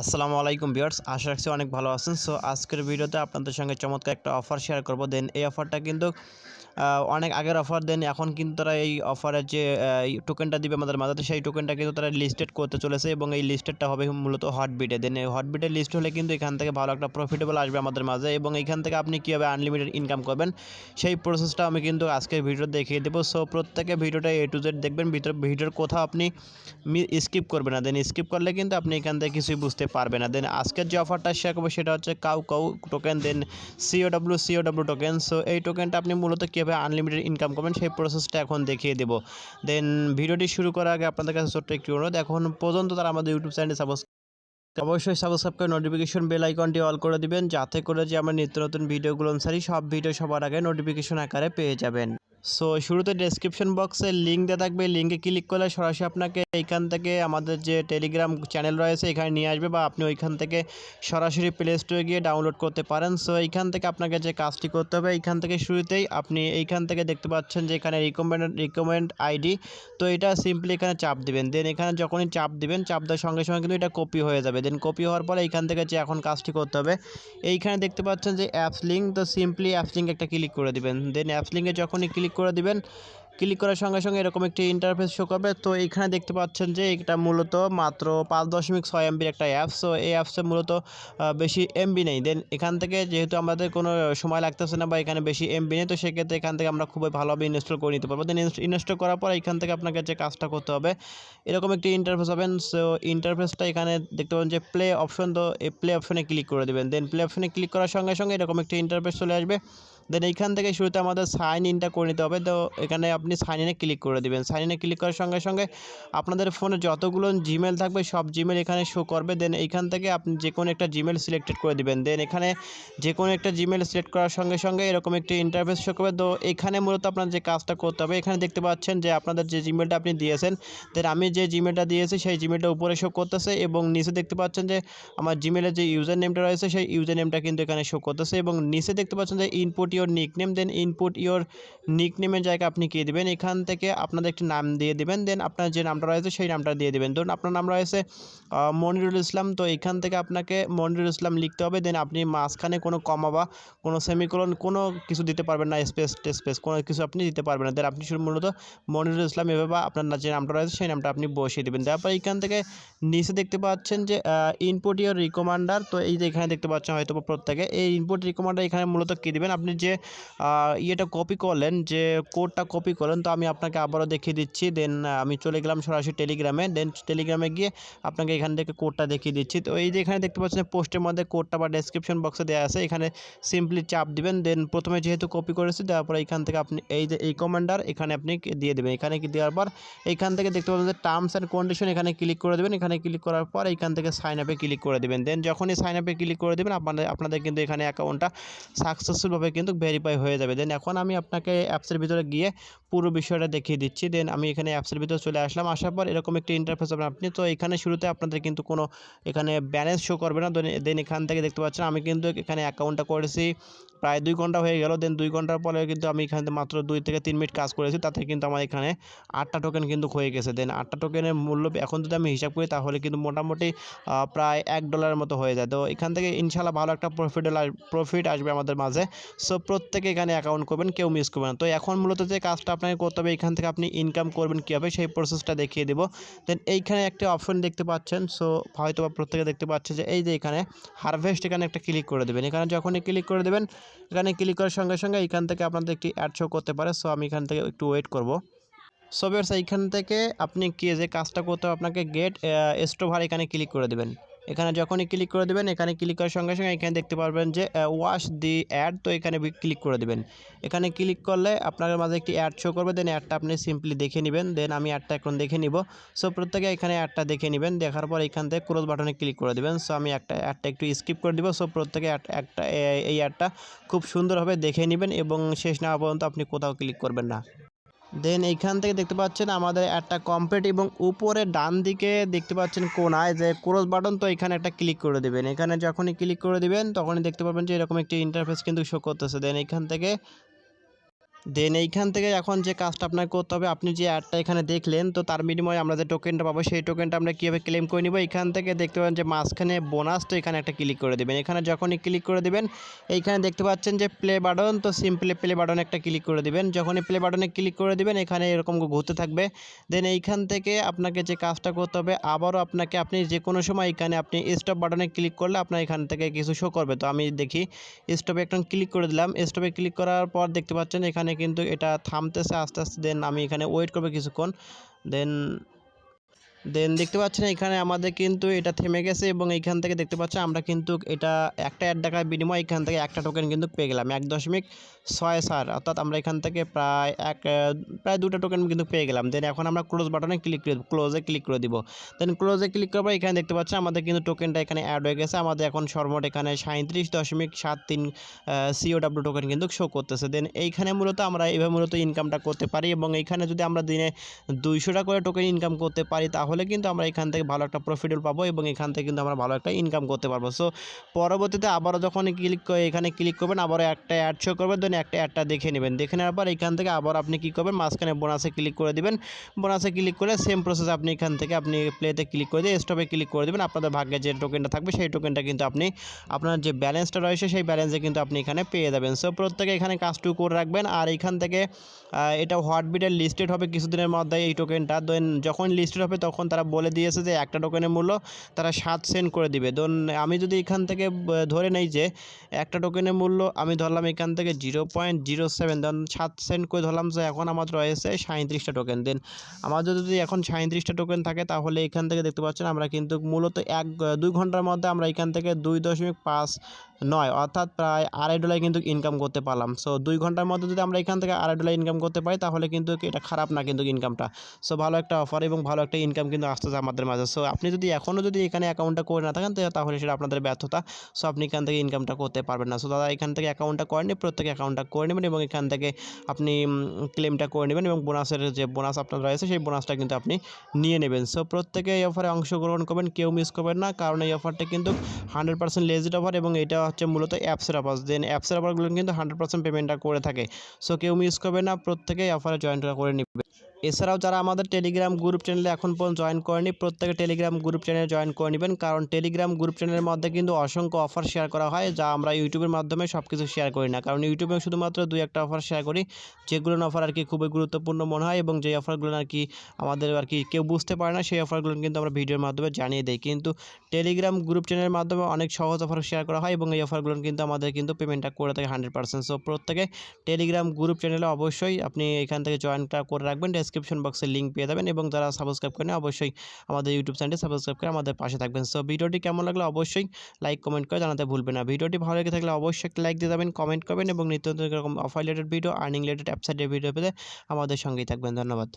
আসসালামু আলাইকুম ভিউয়ার্স, আশা রাখছি অনেক ভালো আছেন। সো আজকের ভিডিওতে আপনাদের সঙ্গে চমৎকার একটা অফার শেয়ার করব। দেন এই অফারটা কিন্তু অনেক আগের অফার দেন। এখন কিন্তু তারা এই অফারের যে টোকেনটা দিবে আমাদের মাঝে সেই টোকেনটা কিন্তু তারা লিস্টেড করতে চলেছে এবং এই লিস্টেডটা হবে মূলত হটবিটে দেন এই হটবিটের লিস্ট হলে কিন্তু এখান থেকে ভালো একটা প্রফিটেবল আসবে আমাদের মাঝে এবং এখান থেকে আপনি কীভাবে আনলিমিটেড ইনকাম করবেন, সেই প্রসেসটা আমি কিন্তু আজকের ভিডিও দেখিয়ে দেবো। সো প্রত্যেকে ভিডিওটা এ টু জেড দেখবেন, ভিতর ভিডিওর কোথাও আপনি স্কিপ করবেন না। দেন স্কিপ করলে কিন্তু আপনি এখান থেকে কিছুই বুঝতে পারবেন না। দেন আজকের যে অফারটা শেয়ার করব, সেটা হচ্ছে cow cow token then C O W C O W token so এই টোকেনটা আপনি মূলত কীভাবে আনলিমিটেড ইনকাম করবেন সেই প্রসেসটা এখন দেখিয়ে দেবো। দেন ভিডিওটি শুরু করার আগে আপনাদের কাছে ছোট্ট একটি অনুরোধ, এখন পর্যন্ত তারা আমাদের ইউটিউব চ্যানেলে সাবস্ক্রাইব অবশ্যই সাবস্ক্রাইব করে নোটিফিকেশন বেল আইকনটি অল করে দিবেন, যাতে করে যে আমার নিত্য নতুন ভিডিওগুলো অনুসারী সব ভিডিও সবার আগে নোটিফিকেশন আকারে পেয়ে যাবেন। সো শুরুতে ডেসক্রিপশন বক্সে লিঙ্ক দেওয়া থাকবে। লিঙ্কে ক্লিক করলে সরাসরি আপনাকে এইখান থেকে আমাদের যে টেলিগ্রাম চ্যানেল রয়েছে, এখানে নিয়ে আসবে বা আপনি ওইখান থেকে সরাসরি প্লে স্টোরে গিয়ে ডাউনলোড করতে পারেন। সো এইখান থেকে আপনাকে যে কাজটি করতে হবে, এইখান থেকে শুরুতেই আপনি এইখান থেকে দেখতে পাচ্ছেন যে এখানে রিকমেন্ড রিকমেন্ড আইডি তো এটা সিম্পলি এখানে চাপ দিবেন। দেন এখানে যখনই চাপ দিবেন, চাপ দেওয়ার সঙ্গে সঙ্গে কিন্তু এটা কপি হয়ে যাবে। দেন কপি হওয়ার পরে এইখান থেকে যে এখন কাজটি করতে হবে, এইখানে দেখতে পাচ্ছেন যে অ্যাপস লিঙ্ক তো সিম্পলি অ্যাপস লিঙ্ক একটা ক্লিক করে দিবেন। দেন অ্যাপস লিঙ্কে যখনই ক্লিক করে দিবেন। ক্লিক করার সঙ্গে সঙ্গে এরকম একটি ইন্টারফেস শো করবে। তো এখানে দেখতে পাচ্ছেন যে এটা মূলত মাত্র পাঁচ দশমিক ছয় এমবির একটা অ্যাপস তো এই অ্যাপসে মূলত বেশি এমবি নেই। দেন এখান থেকে যেহেতু আমাদের কোনো সময় লাগতেছে না বা এখানে বেশি এমবি নেই, তো সেক্ষেত্রে এখান থেকে আমরা খুবই ভালোভাবে ইনস্টল করে নিতে পারব। দেন ইনস্টল করার পর এখান থেকে আপনাকে যে কাজটা করতে হবে, এরকম একটি ইন্টারফেস হবেন সো ইন্টারফেসটা এখানে দেখতে পাবেন যে প্লে অপশন তো এই প্লে অপশনে ক্লিক করে দেবেন। দেন প্লে অপশনে ক্লিক করার সঙ্গে সঙ্গে এরকম একটি ইন্টারফেস চলে আসবে। দেন এইখান থেকে শুরুতে আমাদের সাইন ইনটা করে নিতে হবে। তো এখানে আপনি সাইন ইনে ক্লিক করে দিবেন। সাইন ইনে ক্লিক করার সঙ্গে সঙ্গে আপনাদের ফোনে যতগুলো জিমেল থাকবে, সব জিমেল এখানে শো করবে। দেন এইখান থেকে আপনি যে কোনো একটা জিমেল সিলেক্টেড করে দিবেন। দেন এখানে যে কোনো একটা জিমেল সিলেক্ট করার সঙ্গে সঙ্গে এরকম একটি ইন্টারফেস শো করবে। তো এখানে মূলত আপনার যে কাজটা করতে হবে, এখানে দেখতে পাচ্ছেন যে আপনাদের যে জিমেলটা আপনি দিয়েছেন দেন আমি যে জিমেলটা দিয়েছি, সেই জিমেলটা উপরে শো করতেছে এবং নিচে দেখতে পাচ্ছেন যে আমার জিমেলের যে ইউজার নেমটা রয়েছে, সেই ইউজার নেমটা কিন্তু এখানে শো করতেছে এবং নিচে দেখতে পাচ্ছেন যে input your nickname then input your nick নেমের জায়গায় আপনি কী দেবেন। এখান থেকে আপনাদের একটি নাম দিয়ে দিবেন। দেন আপনার যে নামটা রয়েছে, সেই নামটা দিয়ে দিবেন। ধরুন আপনার নাম রয়েছে মনিরুল ইসলাম। তো এখান থেকে আপনাকে মনিরুল ইসলাম লিখতে হবে। দেন আপনি মাঝখানে কোনো কমা বা কোনো সেমিকোলন কোনো কিছু দিতে পারবেন না। স্পেস স্পেস কোনো কিছু আপনি দিতে পারবেন না। দেন আপনি শুধু মূলত মনিরুল ইসলাম এভাবে আপনার যে নামটা রয়েছে, সেই নামটা আপনি বসিয়ে দেবেন। তারপর এইখান থেকে নিচে দেখতে পাচ্ছেন যে ইনপুট ইওর রিকমান্ডার তো এই যে এখানে দেখতে পাচ্ছেন হয়তো প্রত্যেকে। এই ইনপুট রিকমান্ডার এখানে মূলত কী দেবেন। আপনি যে আহ, ইয়েটা কপি করলেন যে কোডটা কপি করলেন তো আমি আপনাকে আবারও দেখিয়ে দিচ্ছি। দেন আমি চলে গেলাম সরাসরি টেলিগ্রামে দেন টেলিগ্রামে গিয়ে আপনাকে এখান থেকে কোডটা দেখিয়ে দিচ্ছি। তো এই যে এখানে দেখতে পাচ্ছেন পোস্টের মধ্যে কোডটা বা ডেসক্রিপশন বক্সে দেওয়া আছে। এখানে সিম্পলি চাপ দিবেন। দেন প্রথমে যেহেতু কপি করেছি দেওয়ার পর এখান থেকে আপনি এই যে এই কমান্ডার এখানে আপনি দিয়ে দেবেন। এখানে কি দেওয়ার পর এখান থেকে দেখতে যে টার্মস অ্যান্ড কন্ডিশন এখানে ক্লিক করে দেবেন। এখানে ক্লিক করার পর এইখান থেকে সাইন আপে ক্লিক করে দেবেন। দেন যখনই সাইন আপে ক্লিক করে দেবেন আপনাদের আপনাদের কিন্তু এখানে অ্যাকাউন্টটা সাকসেসফুলভাবে কিন্তু ভেরিফাই হয়ে যাবে। দেন এখন আমি আপনাকে অ্যাপসের ভিতরে গিয়ে পুরো বিষয়টা দেখিয়ে দিচ্ছি। দেন আমি এখানে অ্যাপসের ভিতরে চলে আসলাম। আসার পর এরকম একটি ইন্টারফেস পাবেন আপনি তো এখানে শুরুতে আপনাদের কিন্তু কোনো এখানে ব্যালেন্স শো করবে না। দেন এখান থেকে দেখতে পাচ্ছেন আমি কিন্তু এখানে অ্যাকাউন্টটা করেছি। প্রায় দুই ঘণ্টা হয়ে গেল। দেন দুই ঘণ্টার পরে কিন্তু আমি এখানে মাত্র দুই থেকে তিন মিনিট কাজ করেছি। তাতে কিন্তু আমার এখানে আটটা টোকেন কিন্তু হয়ে গেছে। দেন আটটা টোকেনের মূল্য এখন যদি আমি হিসাব করি তাহলে কিন্তু মোটামুটি প্রায় এক ডলারের মতো হয়ে যায়। তো এখান থেকে ইনশাল্লাহ ভালো একটা প্রফিট প্রফিট আসবে আমাদের মাঝে। সো প্রত্যেকে এখানে অ্যাকাউন্ট করবেন, কেউ মিস করবেন তো এখন মূলত যে কাজটা আপনাকে করতে হবে, এখান থেকে আপনি ইনকাম করবেন কীভাবে, সেই প্রসেসটা দেখিয়ে দেবো। দেন এইখানে একটা অপশন দেখতে পাচ্ছেন সো হয়তো বা প্রত্যেকে দেখতে পাচ্ছে যে এই যে এখানে হারভেস্ট এখানে একটা ক্লিক করে দেবেন। এখানে যখনই ক্লিক করে দেবেন, এখানে ক্লিক করার সঙ্গে সঙ্গে এখান থেকে আপনাদের একটি অ্যাড শো করতে পারে সো আমি এখান থেকে একটু ওয়েট করব। সো বেরস এইখান থেকে আপনি কি যে কাজটা করতে হবে, আপনাকে গেট স্টোভার এখানে ক্লিক করে দেবেন। এখানে যখনই ক্লিক করে দেবেন, এখানে ক্লিক করার সঙ্গে সঙ্গে এখানে দেখতে পারবেন যে ওয়াশ দি অ্যাড তো এখানে ক্লিক করে দেবেন। এখানে ক্লিক করলে আপনার মাঝে একটি অ্যাড শো করবে দেন অ্যাডটা আপনি সিম্পলি দেখে নেবেন। দেন আমি অ্যাডটা এখন দেখে নিব। সো প্রত্যেকে এখানে অ্যাডটা দেখে নেবেন। দেখার পর এখান থেকে ক্রোজ বাটনে ক্লিক করে দেবেন। সো আমি একটা অ্যাডটা একটু স্কিপ করে দিব। সো প্রত্যেকে একটা এই অ্যাডটা খুব সুন্দরভাবে দেখে নেবেন এবং শেষ না পর্যন্ত আপনি কোথাও ক্লিক করবেন না। দেন এইখান থেকে দেখতে পাচ্ছেন আমাদের একটা কমপ্লিট এবং উপরে ডান দিকে দেখতে পাচ্ছেন কোনায় যে ক্রস বাটন তো এখানে একটা ক্লিক করে দেবেন। এখানে যখনই ক্লিক করে দিবেন, তখনই দেখতে পাবেন যে এরকম একটি ইন্টারফেস কিন্তু শো করতেছে। দেন এখান থেকে দেন এইখান থেকে এখন যে কাজটা আপনাকে করতে হবে, আপনি যে অ্যাডটা এখানে দেখলেন, তো তার বিনিময়ে আমরা যে টোকেনটা পাবো, সেই টোকেনটা আমরা কীভাবে ক্লেম করে নিব এখান থেকে দেখতে পাবেন যে মাঝখানে বোনাস তো এখানে একটা ক্লিক করে দেবেন। এখানে যখনই ক্লিক করে দেবেন, এইখানে দেখতে পাচ্ছেন যে প্লে বাটন তো সিম্পলি প্লে বাটনে একটা ক্লিক করে দিবেন। যখনই প্লে বাটনে ক্লিক করে দেবেন, এখানে এরকম ঘুরতে থাকবে। দেন এইখান থেকে আপনাকে যে কাজটা করতে হবে, আবারও আপনাকে আপনি যে কোনো সময় এখানে আপনি স্টপ বাটনে ক্লিক করলে আপনার এখান থেকে কিছু শো করবে। তো আমি দেখি স্টপে একটা ক্লিক করে দিলাম। স্টপে ক্লিক করার পর দেখতে পাচ্ছেন এখানে কিন্তু এটা থামতেছে আস্তে আস্তে দেন আমি এখানে ওয়েট করব কিছুক্ষণ দেন দেন দেখতে পাচ্ছেন এখানে আমাদের কিন্তু এটা থেমে গেছে এবং এইখান থেকে দেখতে পাচ্ছেন আমরা কিন্তু এটা একটা এক টাকার বিনিময়ে এখান থেকে একটা টোকেন কিন্তু পেয়ে গেলাম, এক দশমিক ছয় সার অর্থাৎ আমরা এখান থেকে প্রায় এক প্রায় দুটো টোকেন কিন্তু পেয়ে গেলাম। দেন এখন আমরা ক্লোজ বাটনে ক্লিক করে ক্লোজে ক্লিক করে দিব। দেন ক্লোজে ক্লিক করব এখানে দেখতে পাচ্ছেন আমাদের কিন্তু টোকেনটা এখানে অ্যাড হয়ে গেছে। আমাদের এখন সর্বমোট এখানে সাঁত্রিশ দশমিক সাত তিন সিওডাব্লিউ টোকেন কিন্তু শো করতেছে। দেন এইখানে মূলত আমরা এইভাবে মূলত ইনকামটা করতে পারি এবং এইখানে যদি আমরা দিনে দুইশো টাকা করে টোকেন ইনকাম করতে পারি তাহলে কিন্তু আমরা এখান থেকে ভালো একটা প্রফিটও পাবো এবং এখান থেকে কিন্তু আমরা ভালো একটা ইনকাম করতে পারব। সো পরবর্তীতে আবারও যখন ক্লিক এখানে ক্লিক করবেন, আবারও একটা অ্যাড শো করবে দেন একটা অ্যাডটা দেখে নেবেন। দেখে নেওয়ার পর এখান থেকে আবার আপনি কী করবেন, মাঝখানে বোনাসে ক্লিক করে দিবেন। বোনাসে ক্লিক করে সেম প্রসেস আপনি এখান থেকে আপনি প্লেতে ক্লিক করে দিয়ে স্টপে ক্লিক করে দেবেন। আপনাদের ভাগ্যে যে টোকেনটা থাকবে, সেই টোকেনটা কিন্তু আপনি, আপনার যে ব্যালেন্সটা রয়েছে, সেই ব্যালেন্সে কিন্তু আপনি এখানে পেয়ে যাবেন। সো প্রত্যেকে এখানে কাজটুকু করে রাখবেন। আর এখান থেকে এটা হোয়াটবিটের লিস্টেড হবে কিছুদিনের মধ্যে এই টোকেনটা দেন যখন লিস্টেড হবে, তখন তারা বলে দিয়েছে যে একটা টোকেনের মূল্য তারা সাত সেন্ট করে দিবে। দেন আমি যদি এখান থেকে ধরে নেই যে একটা টোকেনের মূল্য আমি ধরলাম এখান থেকে zero point zero seven then সাত সেন্ট করে ধরলাম যে এখন আমার রয়েছে সাঁত্রিশটা টোকেন দেন আমাদের যদি এখন সাঁত্রিশটা টোকেন থাকে তাহলে এখান থেকে দেখতে পাচ্ছেন আমরা কিন্তু মূলত এক দুই ঘণ্টার মধ্যে আমরা এখান থেকে দুই দশমিক পাঁচ নয়, অর্থাৎ প্রায় আড়াই ডলার কিন্তু ইনকাম করতে পারলাম। সো দুই ঘণ্টার মধ্যে যদি আমরা এখান থেকে আড়াই ডলার ইনকাম করতে পারি তাহলে কিন্তু এটা খারাপ না কিন্তু ইনকামটা সো ভালো একটা অফার এবং ভালো একটা ইনকাম কিন্তু আসতেছে আমাদের মাঝে। সো আপনি যদি এখনও যদি এখানে অ্যাকাউন্টটা করে না থাকেন তাহলে সেটা আপনাদের ব্যর্থতা। সো আপনি এখান থেকে ইনকামটা করতে পারবেন না। সো দাদা এখান থেকে অ্যাকাউন্টটা করেনি প্রত্যেকে অ্যাকাউন্টটা করে নেবেন এবং এখান থেকে আপনি ক্লেমটা করে নেবেন এবং বোনাসের যে বোনাস আপনার রয়েছে, সেই বোনাসটা কিন্তু আপনি নিয়ে নেবেন। সো প্রত্যেকে এই অফারে অংশগ্রহণ করবেন, কেউ মিস করবেন না। কারণ এই অফারটা কিন্তু হান্ড্রেড পার্সেন্ট লেজিট অফার এবং এটা হচ্ছে মূলত অ্যাপসের অফার দেন অ্যাপসের অফারগুলো কিন্তু হান্ড্রেড পার্সেন্ট পেমেন্টটা করে থাকে। সো কেউ মিস করবে না, প্রত্যেকে এই অফারে জয়েন করে নেবে। এছাড়াও যারা আমাদের টেলিগ্রাম গ্রুপ চ্যানেলে এখন পর্যন্ত জয়েন করেনি, প্রত্যেকে টেলিগ্রাম গ্রুপ চ্যানেলে জয়েন করে নেবেন। কারণ টেলিগ্রাম গ্রুপ চ্যানেলের মধ্যে কিন্তু অসংখ্য অফার শেয়ার করা হয়, যা আমরা ইউটিউবের মাধ্যমে সব কিছু শেয়ার করি না। কারণ ইউটিউবে শুধুমাত্র দুই একটা অফার শেয়ার করি, যেগুলো অফার আর কি খুবই গুরুত্বপূর্ণ মনে হয় এবং যে অফারগুলো আর কি আমাদের আর কি কেউ বুঝতে পারে না, সেই অফারগুলো কিন্তু আমরা ভিডিওর মাধ্যমে জানিয়ে দিই। কিন্তু টেলিগ্রাম গ্রুপ চ্যানেলের মাধ্যমে অনেক সহজ অফার শেয়ার করা হয় এবং এই অফারগুলো কিন্তু আমাদের কিন্তু পেমেন্টটা করে থাকে হান্ড্রেড পার্সেন্ট সো প্রত্যেকে টেলিগ্রাম গ্রুপ চ্যানেলে অবশ্যই আপনি এখান থেকে জয়েনটা করে রাখবেন। ডেসক্রিপশন বক্সে লিঙ্ক পেয়ে যাবেন এবং যারা সাবস্ক্রাইব করেন অবশ্যই আমাদের ইউটিউব চ্যানেলটি সাবস্ক্রাইব করে আমাদের পাশে থাকবেন। সো ভিডিওটি কেমন লাগল অবশ্যই লাইক কমেন্ট করে জানাতে ভুলবেন না। ভিডিওটি ভালো লেগে থাকলে অবশ্যই একটা লাইক দিয়ে যাবেন কমেন্ট করবেন এবং নিত্য নতুন এরকম offer related video earning related অ্যাপসাইটের video পেতে আমাদের সঙ্গেই থাকবেন। ধন্যবাদ।